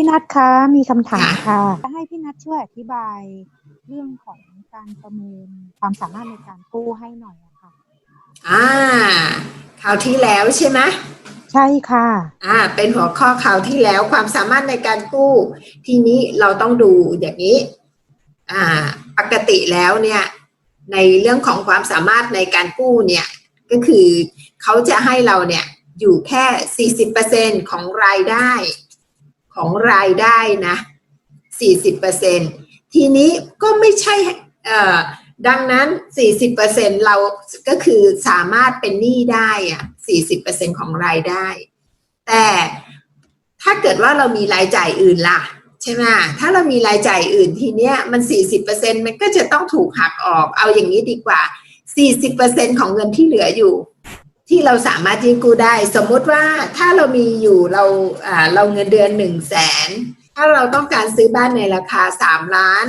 พี่นัทคะมีคำถามค่ะจะให้พี่นัทช่วยอธิบายเรื่องของการประเมินความสามารถในการกู้ให้หน่อยอะค่ะอ่าคราวที่แล้วใช่ไหมใช่ค่ะ อ่า เป็นหัวข้อคราวที่แล้วความสามารถในการกู้ ทีนี้เราต้องดูอย่างนี้ อ่า ปกติแล้วเนี่ย ในเรื่องของความสามารถในการกู้เนี่ย ก็คือเขาจะให้เราเนี่ยอยู่แค่ 40%ของรายได้ ของรายได้นะ 40%ทีนี้ก็ไม่ใช่เอ่อดังนั้น 40%เราก็คือสามารถเป็นหนี้ได้อะ40%ของรายได้ แต่ถ้าเกิดว่าเรามีรายจ่ายอื่นล่ะใช่ไหมถ้าเรามีรายจ่ายอื่นทีเนี้ยมัน 40%มันก็จะต้องถูกหักออก เอาอย่างนี้ดีกว่า 40%ของเงินที่เหลืออยู่ ที่เราสามารถยืมกู้ได้ สมมุติว่าถ้าเรามีอยู่เราอ่าเราเงินเดือนหนึ่งแสนถ้าเราต้องการซื้อบ้านในราคาสามล้าน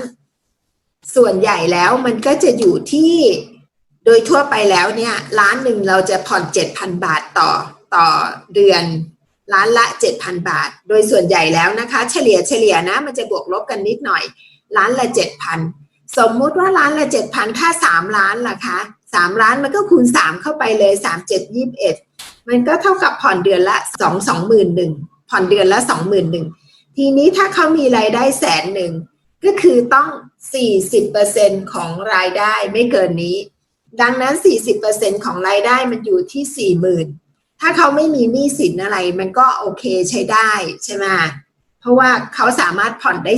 ส่วนใหญ่แล้วมันก็จะอยู่ที่โดยทั่วไปแล้วเนี่ยล้านหนึ่งเราจะผ่อนเจ็ดพันบาทต่อต่อเดือนล้านละเจ็ดพันบาท โดยส่วนใหญ่แล้วนะคะ เฉลี่ยเฉลี่ยนะ มันจะบวกลบกันนิดหน่อยล้านละเจ็ดพันสมมุติว่าล้านละเจ็ดพันถ้าสามล้านล่ะคะ สามล้านมันก็คูณสามเข้าไปเลยสามเจ็ดยี่สิบเอ็ดมันก็เท่ากับผ่อนเดือนละสองสองหมื่นหนึ่งผ่อนเดือนละสองหมื่นหนึ่งทีนี้ถ้าเขามีรายได้แสนหนึ่งก็คือต้อง 40%ของรายได้ไม่เกินนี้ ดังนั้น 40%ของรายได้มันอยู่ที่ 40,000 ถ้าเขาไม่มีหนี้สินอะไร มันก็โอเคใช้ได้ใช่ไหมเพราะว่าเขาสามารถผ่อนได้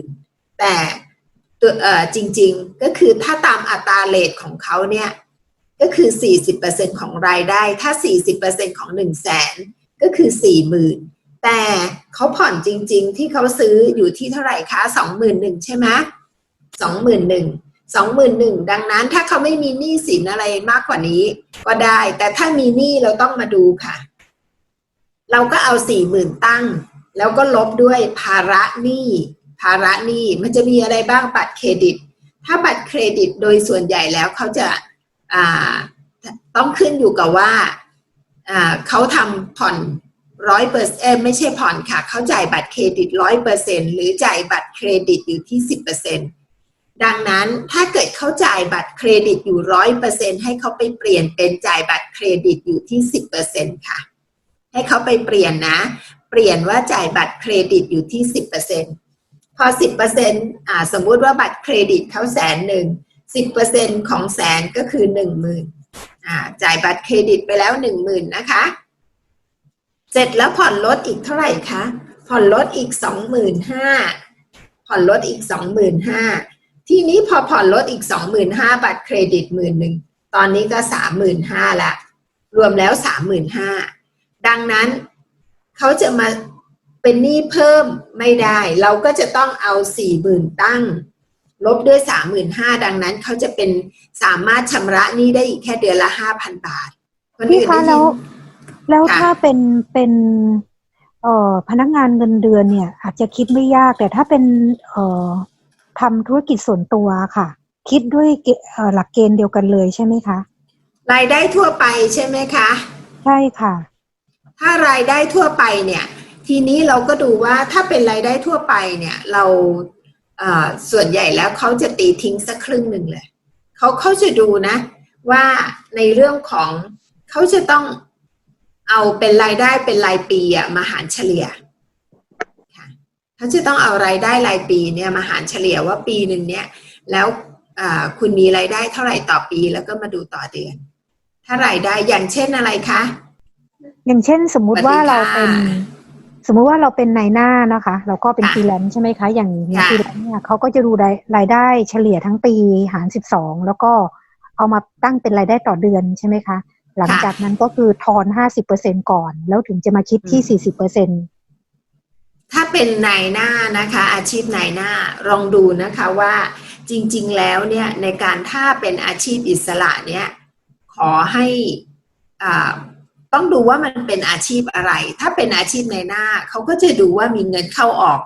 40,000 แต่ ตัวเอ่อจริงๆ ก็คือถ้าตามอัตราเลทของเขาเนี่ยก็คือ 40%ของรายได้ ถ้า 40%ของ 1 0 0 0 0แสนก็คือ 40,000 แต่เขาผ่อนจริงๆ ที่เขาซื้ออยู่ที่เท่าไหร่คะสองหมื่นหนึ่งใช่ไหมสองหมื่นหนึ่งสองหมื่นหนึ่งดังนั้นถ้าเขาไม่มีหนี้สินอะไรมากกว่านี้ก็ได้ แต่ถ้ามีหนี้เราต้องมาดูค่ะ เราก็เอาสี่หมื่นตั้ง แล้วก็ลบด้วยภาระหนี้ ภาระหนี้มันจะมีอะไรบ้างบัตรเครดิต ถ้าบัตรเครดิตโดยส่วนใหญ่แล้วเขาจะาต้องขึ้นอยู่กับว่าาเขาทำผ่อนร้อยเปอร์เซ็นไม่ใช่ผ่อนค่ะ เขาจ่ายบัตรเครดิตร้อยเปอร์เซ็นหรือจ่ายบัตรเครดิตอยู่ที่สิบเปอร์เซ็นดังนั้นถ้าเกิดเขาจ่ายบัตรเครดิตอยู่ร้อยเปอร์เซ็นให้เขาไปเปลี่ยนเป็นจ่ายบัตรเครดิตอยู่ที่สิบเปอร์เซ็นค่ะ ให้เขาไปเปลี่ยนนะ เปลี่ยนว่าจ่ายบัตรเครดิตอยู่ที่สิบเปอร์เซ็นต์ พอสิบเปอร์เซ็นอ่าสมมุติว่าบัตรเครดิตเขาแสนหนึ่งสิบเปอร์เซ็นของแสนก็คือหนึ่งหมื่นอ่าจ่ายบัตรเครดิตไปแล้วหนึ่งหมื่นนะคะ เสร็จแล้วผ่อนลดอีกเท่าไหร่คะ ผ่อนลดอีกสองหมื่นห้าผ่อนลดอีกสองหมื่นห้าทีนี้พอผ่อนลดอีกสองหมื่นห้าบัตรเครดิตหมื่นหนึ่งตอนนี้ก็สามหมื่นห้าละรวมแล้วสามหมื่นห้าดังนั้นเขาจะมา เป็นหนี้เพิ่มไม่ได้ เราก็จะต้องเอาสี่หมื่นตั้ง ลบด้วยสามหมื่นห้าดังนั้นเขาจะเป็นสามารถชำระหนี้ได้อีกแค่เดือนละห้าพันบาทนพี่อื่นคะได้ยินแล้วแล้วค่ะถ้าเป็นเป็นเอ่อพนักงานเงินเดือนเนี่ย อาจจะคิดไม่ยากแต่ถ้าเป็นเอ่อทำธุรกิจส่วนตัวค่ะ คิดด้วยเกเอ่อหลักเกณฑ์เดียวกันเลยใช่ไหมคะรายได้ทั่วไปใช่ไหมคะ ใช่ค่ะ ถ้ารายได้ทั่วไปเนี่ย ทีนี้เราก็ดูว่าถ้าเป็นรายได้ทั่วไปเนี่ยเราเอ่อส่วนใหญ่แล้วเขาจะตีทิ้งสักครึ่งหนึ่งเลยเขาเขาจะดูนะ ว่าในเรื่องของเขาจะต้องเอาเป็นรายได้เป็นรายปีอะมาหารเฉลี่ยค่ะเขาจะต้องเอารายได้รายปีเนี่ยมาหารเฉลี่ยว่าปีหนึ่งเนี่ยแล้วอ่าคุณมีรายได้เท่าไหร่ต่อปีแล้วก็มาดูต่อเดือน ถ้ารายได้อย่างเช่นอะไรคะ อย่างเช่นสมมุติว่าสวัเราสดีค่ะเป็น สมมุติว่าเราเป็นนายหน้านะคะ เราก็เป็นค่ะฟรีแลนซ์ใช่ไหมคะ อย่างอย่างค่ะฟรีแลนซ์เนี่ยเขาก็จะดูรายรายได้เฉลี่ยทั้งปีหารสิบสองแล้วก็เอามาตั้งเป็นรายได้ต่อเดือนใช่ไหมคะ หลังจากนั้นก็คือทอนห้าสิบเปอร์เซ็นก่อน แล้วถึงจะมาคิดที่สี่สิบเปอร์เซ็นถ้าเป็นนายหน้านะคะ อาชีพนายหน้าลองดูนะคะว่าจริง ๆ แล้วเนี่ยในการถ้าเป็นอาชีพอิสระเนี่ยขอให้อ่า ต้องดูว่ามันเป็นอาชีพอะไร ถ้าเป็นอาชีพในหน้าเขาก็จะดูว่ามีเงินเข้าออก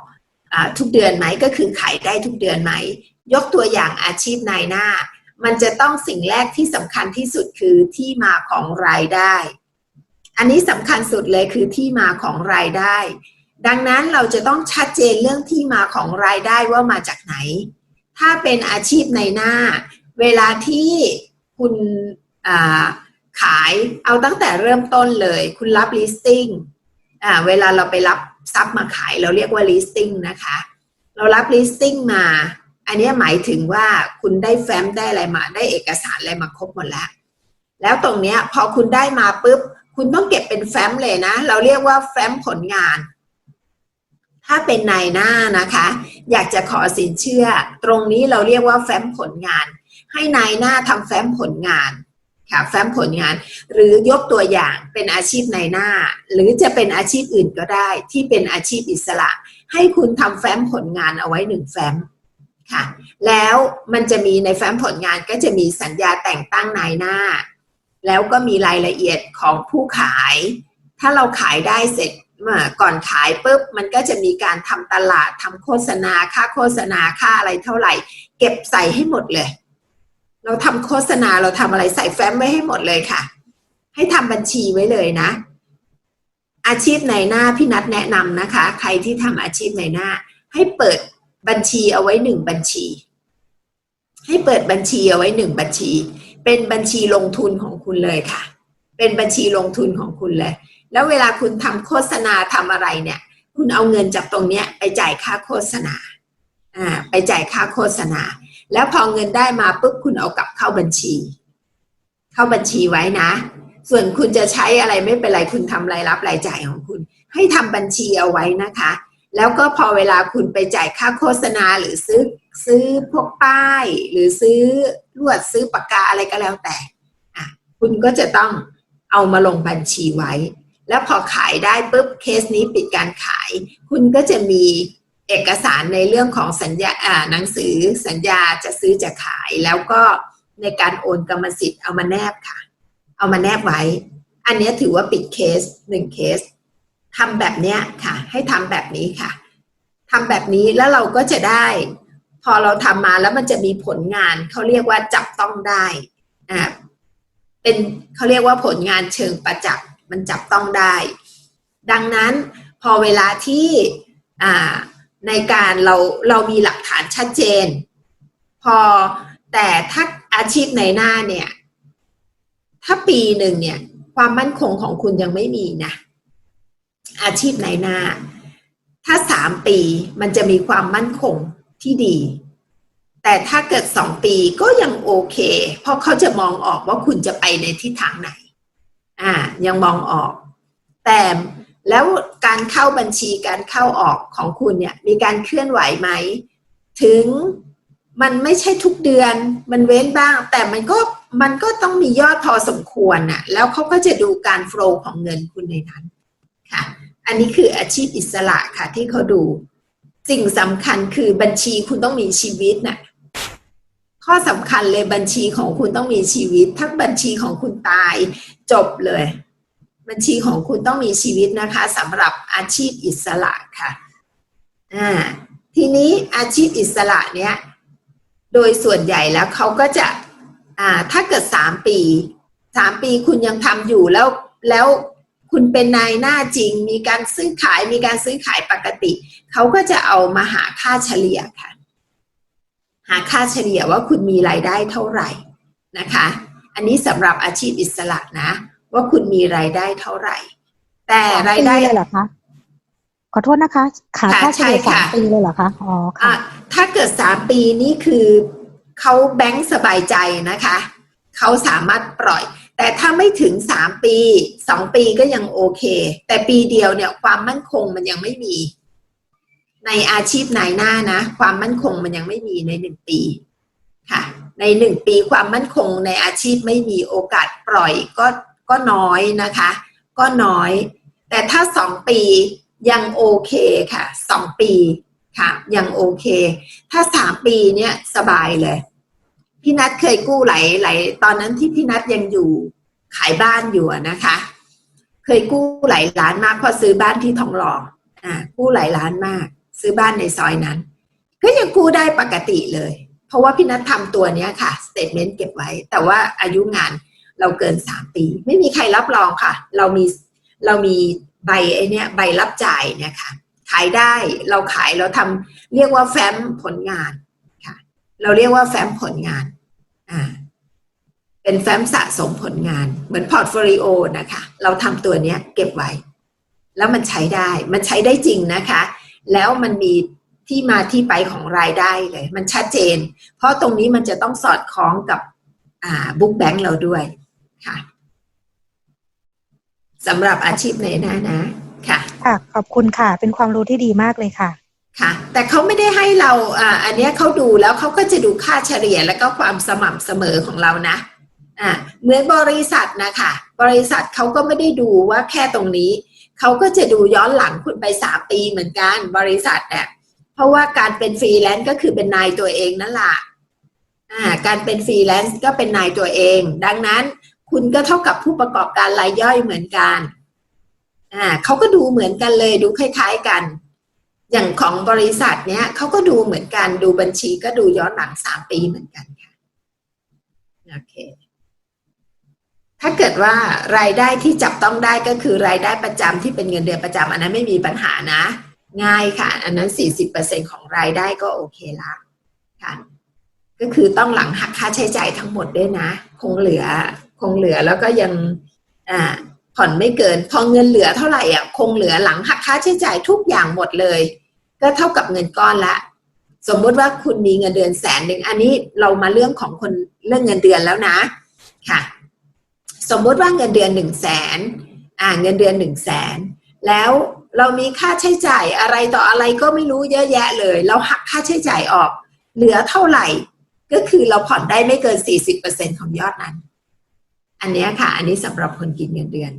อทุกเดือนไหมก็คือขายได้ทุกเดือนไหม ยกตัวอย่างอาชีพนายหน้า มันจะต้องสิ่งแรกที่สำคัญที่สุดคือที่มาของรายได้ อันนี้สำคัญสุดเลยคือที่มาของรายได้ ดังนั้นเราจะต้องชัดเจนเรื่องที่มาของรายได้ว่ามาจากไหน ถ้าเป็นอาชีพในหน้า เวลาที่คุณอ่า ขายเอาตั้งแต่เริ่มต้นเลย คุณรับ listing อ่าเวลาเราไปรับซับมาขายเราเรียกว่า listing นะคะ เรารับ listing มา อันนี้หมายถึงว่าคุณได้แฟ้มได้อะไรมาได้เอกสารอะไรมาครบหมดแล้ว แล้วตรงเนี้ยพอคุณได้มาปุ๊บ คุณต้องเก็บเป็นแฟ้มเลยนะ เราเรียกว่าแฟ้มผลงาน ถ้าเป็นนายหน้านะคะ อยากจะขอสินเชื่อ ตรงนี้เราเรียกว่าแฟ้มผลงาน ให้นายหน้าทำแฟ้มผลงาน ค่ะแฟ้มผลงาน หรือยกตัวอย่างเป็นอาชีพนายหน้า หรือจะเป็นอาชีพอื่นก็ได้ที่เป็นอาชีพอิสระ ให้คุณทำแฟ้มผลงานเอาไว้หนึ่งแฟ้มค่ะ แล้วมันจะมีในแฟ้มผลงานก็จะมีสัญญาแต่งตั้งนายหน้า แล้วก็มีรายละเอียดของผู้ขาย ถ้าเราขายได้เสร็จก่อนขายปุ๊บมันก็จะมีการทำตลาดทำโฆษณาค่าโฆษณาค่าอะไรเท่าไหร่ เก็บใส่ให้หมดเลย เราทำโฆษณาเราทำอะไรใส่แฟ้มไว้ให้หมดเลยค่ะ ให้ทำบัญชีไว้เลยนะ อาชีพในหน้าพี่นัดแนะนำนะคะ ใครที่ทำอาชีพในหน้า ให้เปิดบัญชีเอาไว้หนึ่งบัญชี ให้เปิดบัญชีเอาไว้หนึ่งบัญชี เป็นบัญชีลงทุนของคุณเลยค่ะ เป็นบัญชีลงทุนของคุณเลย แล้วเวลาคุณทำโฆษณาทำอะไรเนี่ย คุณเอาเงินจากตรงเนี้ยไปจ่ายค่าโฆษณา อ่า ไปจ่ายค่าโฆษณา แล้วพอเงินได้มาปุ๊บคุณเอากลับเข้าบัญชี เข้าบัญชีไว้นะ ส่วนคุณจะใช้อะไรไม่เป็นไรคุณทำรายรับรายจ่ายของคุณ ให้ทำบัญชีเอาไว้นะคะ แล้วก็พอเวลาคุณไปจ่ายค่าโฆษณาหรือซื้อซื้อพวกป้าย หรือซื้อลวดซื้อปากกาอะไรก็แล้วแต่อะคุณก็จะต้องเอามาลงบัญชีไว้ แล้วพอขายได้ปุ๊บเคสนี้ปิดการขาย คุณก็จะมี เอกสารในเรื่องของสัญญาหนังสือสัญญาจะซื้อจะขาย แล้วก็ในการโอนกรรมสิทธิ์เอามาแนบค่ะ เอามาแนบไว้ อันนี้ถือว่าปิดเคสหนึ่งเคสทำแบบเนี้ยค่ะ ให้ทำแบบนี้ค่ะทำแบบนี้แล้วเราก็จะได้ พอเราทำมาแล้วมันจะมีผลงานเขาเรียกว่าจับต้องได้อ่าเป็นเขาเรียกว่าผลงานเชิงประจักษ์มันจับต้องได้ ดังนั้นพอเวลาที่อ่า ในการเราเรามีหลักฐานชัดเจน พอแต่ถ้าอาชีพในหน้าเนี่ย ถ้าปีหนึ่งเนี่ย ความมั่นคงของคุณยังไม่มีนะ อาชีพในหน้า ถ้าสามปีมันจะมีความมั่นคงที่ดี แต่ถ้าเกิดสองปีก็ยังโอเค เพราะเขาจะมองออกว่าคุณจะไปในทิศทางไหน อ่า ยังมองออก แต่แล้ว การเข้าบัญชีการเข้าออกของคุณเนี่ยมีการเคลื่อนไหวไหม ถึงมันไม่ใช่ทุกเดือนมันเว้นบ้าง แต่มันก็มันก็ต้องมียอดพอสมควรน่ะแล้วเขาก็จะดูการโฟล์ของเงินคุณในนั้นค่ะ อันนี้คืออาชีพอิสระค่ะที่เขาดู สิ่งสำคัญคือบัญชีคุณต้องมีชีวิตน่ะข้อสำคัญเลยบัญชีของคุณต้องมีชีวิต ถ้าบัญชีของคุณตายจบเลย บัญชีของคุณต้องมีชีวิตนะคะสำหรับอาชีพอิสระค่ะอ่าทีนี้อาชีพอิสระเนี้ยโดยส่วนใหญ่แล้วเขาก็จะอ่าถ้าเกิดสามปีสามปีคุณยังทำอยู่แล้วแล้วคุณเป็นนายหน้าจริง มีการซื้อขายมีการซื้อขายปกติ เขาก็จะเอามาหาค่าเฉลี่ยค่ะ หาค่าเฉลี่ยว่าคุณมีรายได้เท่าไหร่นะคะ อันนี้สำหรับอาชีพอิสระนะ ว่าคุณมีรายได้เท่าไหร่ แต่รายได้สองปีเลยเหรอคะขอโทษนะคะขาค่ะค่าเฉลี่ยใช่ค่ะสามปีเลยเหรอคะอ๋ออะค่ะถ้าเกิดสามปีนี่คือเขาแบงค์สบายใจนะคะเขาสามารถปล่อย แต่ถ้าไม่ถึงสามปีสองปีก็ยังโอเค แต่ปีเดียวเนี่ยความมั่นคงมันยังไม่มี ในอาชีพนายหน้านะ ความมั่นคงมันยังไม่มีในหนึ่งปีค่ะ ในหนึ่งปีความมั่นคงในอาชีพไม่มีโอกาสปล่อยก็ ก็น้อยนะคะ ก็น้อย แต่ถ้าสองปียังโอเคค่ะสองปีค่ะยังโอเค ถ้าสามปีเนี่ยสบายเลยพี่นัทเคยกู้หลายหลายตอนนั้นที่พี่นัทยังอยู่ขายบ้านอยู่นะคะ เคยกู้หลายล้านมากพอซื้อบ้านที่ทองหล่ออ่ากู้หลายล้านมาก ซื้อบ้านในซอยนั้น ก็ยังกู้ได้ปกติเลย เพราะว่าพี่นัททำตัวเนี้ยค่ะสเตทเมนต์เก็บไว้ แต่ว่าอายุงาน เราเกินสามปี ไม่มีใครรับรองค่ะ เรามีเรามีใบไอเนี้ยใบรับจ่ายเนี่ยค่ะ ขายได้เราขายเราทำเรียกว่าแฟ้มผลงานค่ะ เราเรียกว่าแฟ้มผลงานอ่าเป็นแฟ้มสะสมผลงานเหมือนพอร์ตโฟลิโอนะคะ เราทำตัวเนี้ยเก็บไว้ แล้วมันใช้ได้ มันใช้ได้จริงนะคะ แล้วมันมีที่มาที่ไปของรายได้เลย มันชัดเจน เพราะตรงนี้มันจะต้องสอดคล้องกับอ่าบุ๊กแบงค์เราด้วย ค่ะสำหรับอาชีพในหน้านะ ค่ะ ค่ะ ขอบคุณค่ะ เป็นความรู้ที่ดีมากเลยค่ะ ค่ะ แต่เขาไม่ได้ให้เราอ่าอันเนี้ยเขาดูแล้วเขาก็จะดูค่าเฉลี่ยแล้วก็ความสม่ำเสมอของเรานะอ่าเหมือนบริษัทนะคะบริษัทเขาก็ไม่ได้ดูว่าแค่ตรงนี้เขาก็จะดูย้อนหลังคุณไปสามปีเหมือนกัน บริษัทเนี่ยเพราะว่าการเป็นฟรีแลนซ์ก็คือเป็นนายตัวเองนั่นแหละอ่าการเป็นฟรีแลนซ์ก็เป็นนายตัวเอง ดังนั้น คุณก็เท่ากับผู้ประกอบการรายย่อยเหมือนกันอ่าเขาก็ดูเหมือนกันเลยดูคล้าย ๆกัน อย่างของบริษัทเนี้ยเขาก็ดูเหมือนกันดูบัญชีก็ดูย้อนหลังสามปีเหมือนกันค่ะโอเคถ้าเกิดว่ารายได้ที่จับต้องได้ก็คือรายได้ประจำที่เป็นเงินเดือนประจำอันนั้นไม่มีปัญหานะ ง่ายค่ะ อันนั้นสี่สิบเปอร์เซ็นของรายได้ก็โอเคละค่ะก็คือต้องหลังหักค่าใช้จ่ายทั้งหมดด้วยนะ คงเหลือ คงเหลือแล้วก็ยังอ่าผ่อนไม่เกิน พอเงินเหลือเท่าไหร่อะคงเหลือหลังหักค่าใช้จ่ายทุกอย่างหมดเลย ก็เท่ากับเงินก้อนละ สมมติว่าคุณมีเงินเดือนแสนหนึ่งอันนี้เรามาเรื่องของคนเรื่องเงินเดือนแล้วนะค่ะ สมมติว่าเงินเดือนหนึ่งแสนอ่าเงินเดือนหนึ่งแสนแล้วเรามีค่าใช้จ่ายอะไรต่ออะไรก็ไม่รู้เยอะแยะเลย เราหักค่าใช้จ่ายออก เหลือเท่าไหร่ ก็คือเราผ่อนได้ไม่เกิน 40%ของยอดนั้น อันนี้ค่ะ อันนี้สำหรับคนกินเงินเดือน